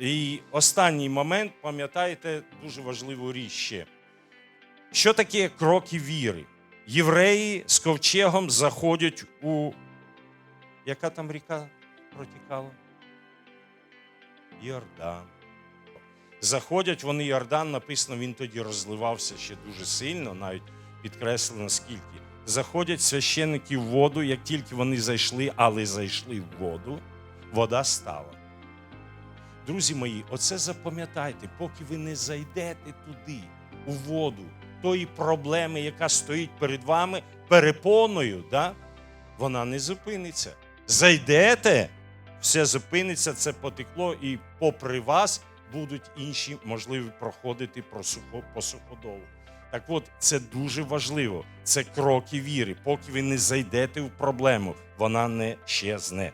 І останній момент, пам'ятаєте, дуже важливу річ ще. Що таке кроки віри? Євреї з ковчегом заходять у. Яка там ріка протікала? Йордан. Заходять вони Йордан, написано, він тоді розливався ще дуже сильно, навіть підкреслено скільки. Заходять священники в воду, як тільки вони зайшли, але зайшли в воду, вода стала. Друзі мої, оце запам'ятайте, поки ви не зайдете туди, у воду, тої проблеми, яка стоїть перед вами, перепоною, да? вона не зупиниться. Зайдете, все зупиниться, це потекло, і попри вас будуть інші можливі проходити по суходолу. Так от, це дуже важливо. Це кроки віри. Поки ви не зайдете в проблему, вона не щезне.